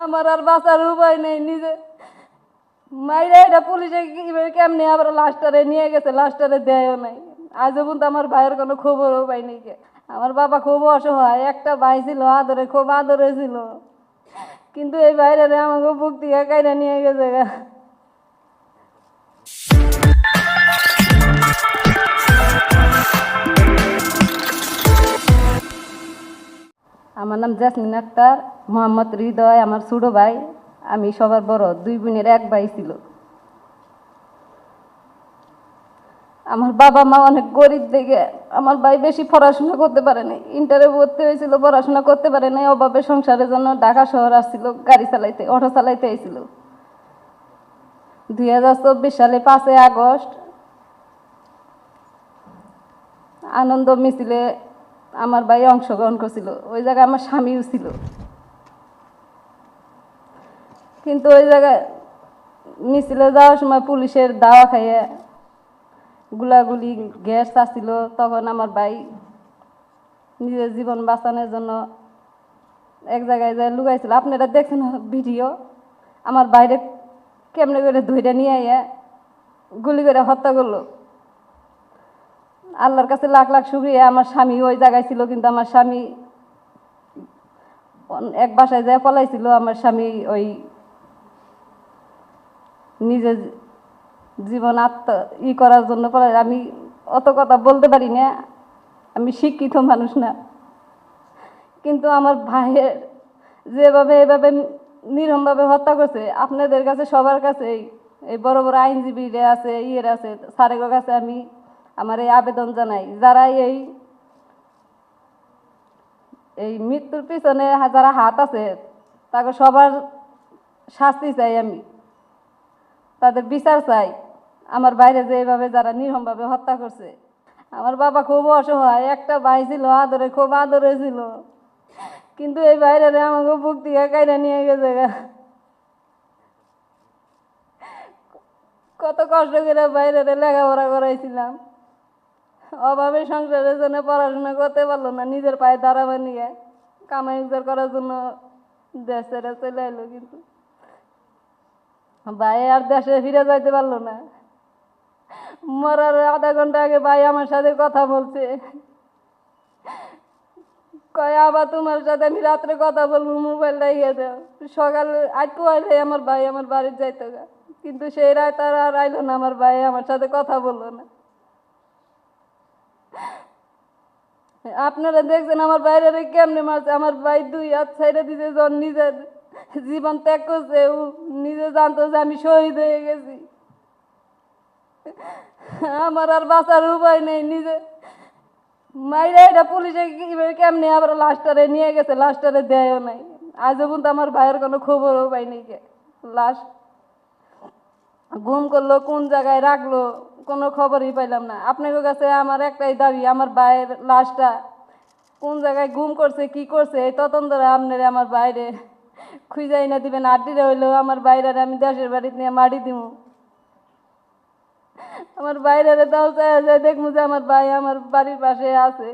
আমার আর বাঁচার উপায় নেই, নিজে। মাইরে এটা পুলিশে কেমনি আবার লাস্টারে নিয়ে গেছে লাস্টারে দেয়ও নাই। আজ পর্যন্ত আমার ভাইয়ের কোনো খবরও পাইনি কে। আমার বাবা খুব অসহায়, একটা ভাই ছিল, আদরে, খুব আদরে ছিল। কিন্তু এই বাইরে আমাকে বুক দিয়ে কাইরা নিয়ে গেছে আমার নাম জাসমিন আক্তার, মোহাম্মদ হৃদয় আমার ছোটো ভাই, আমি সবার বড়, দুই বোনের এক ভাই ছিল। আমার বাবা মা অনেক গরিব দেখে আমার ভাই বেশি পড়াশোনা করতে পারে নাই, ইন্টারে ভর্তি হয়েছিল, পড়াশোনা করতে পারে নাই, অভাবে সংসারের জন্য ঢাকা শহর আসছিল, গাড়ি চালাইতে, অটো চালাইতে আইছিল দুই হাজার চব্বিশ সালে পাঁচই আগস্ট, আনন্দ মিছিলে আমার ভাই অংশগ্রহণ করছিল। ওই জায়গায় আমার স্বামীও ছিল। কিন্তু ওই জায়গায় মিছিলে যাওয়ার সময় পুলিশের দাওয়া খাইয়ে গুলাগুলি গ্যাস আসছিল। তখন আমার ভাই নিজের জীবন বাঁচানোর জন্য এক জায়গায় যায় লুকাইছিল। আপনারা দেখছেন ভিডিও। আমার বাইরে কেমনে করে ধইটা নিয়ে আইয়া গুলি করে হত্যা করল। আল্লাহর কাছে লাখ লাখ শুক্রিয়া। আমার স্বামী ওই জায়গায় ছিল, কিন্তু আমার স্বামী এক বাসায় যায় পলাইছিল। আমার স্বামী ওই নিজের জীবন আত্ম ই করার জন্য পলাই আমি অত কথা বলতে পারি না। আমি শিক্ষিত মানুষ না। কিন্তু আমার ভাইয়ের যেভাবে, এভাবে নিরমভাবে হত্যা করছে, আপনাদের কাছে, সবার কাছে এই বড় বড় আইনজীবীরা আছে, ইয়ের আছে, স্যারের কাছে আমি আমার এই আবেদন জানাই। যারা এই এই মৃত্যুর পিছনে যারা হাত আছে, তাকে সবার শাস্তি চাই আমি। তাদের বিচার চাই। আমার বাইরে যে এইভাবে যারা নির্মমভাবে হত্যা করছে, আমার বাবা খুব অসহায়, একটা ভাই ছিল, আদরে খুব আদরে ছিল। কিন্তু এই বাইরে আমাকে বুক দিয়ে কাইরা নিয়ে গেছে। কত কষ্ট করে বাইরে লেখাপড়া করাইছিলাম। অভাবে সংসারের জন্য পড়াশোনা করতে পারল না, নিজের পায়ে দাঁড়াবে নিয়ে কামাই রোজগার করার জন্য দেশ চলে এলো কিন্তু। ভাই আর দেশে ফিরে যাইতে পারল না। মরার আধা ঘণ্টা আগে ভাই আমার সাথে কথা বলছে। কয়, আবার তোমার সাথে আমি রাত্রে কথা বলব, মোবাইলটা ইয়ে দাও। সকালে, আজ কোয়াইলে আমার ভাই আমার বাড়ির যাইতো কিন্তু সেই রায় আর আর আইলো না, আমার ভাই আমার সাথে কথা বলল না। আপনারা দেখছেন আমার বাইরে কেমনে মারছে? আমার ভাই দুই হাত ছেড়ে দিতে যখন নিজের জীবন ত্যাগ করছে, ও নিজে জানতো যে আমি শহীদ হয়ে গেছি। আমার আর বাঁচার উপায় নেই, নিজে মাইরা এটা পুলিশে কেমনে আবার লাস্টারে নিয়ে গেছে লাস্টারে দেয়ও নাই। আজ পর্যন্ত আমার ভাইয়ের কোনো খবরও পাইনি কে। লাশ গুম করল, কোন জায়গায় রাখল, কোনো খবরই পাইলাম না। আপনাদের কাছে আমার একটাই দাবি, আমার ভাইয়ের লাশটা কোন জায়গায় গুম করছে, কি করছে, এই তদন্তরা আপনারা আমার বাইরে খুঁজাই না দিবেন। আড্ডিরে হইলেও আমার বাইরে আমি দেশের বাড়িতে নিয়ে মাটি দিব আমার বাইরে দাও চাই দেখব যে আমার ভাই আমার বাড়ির পাশে আছে।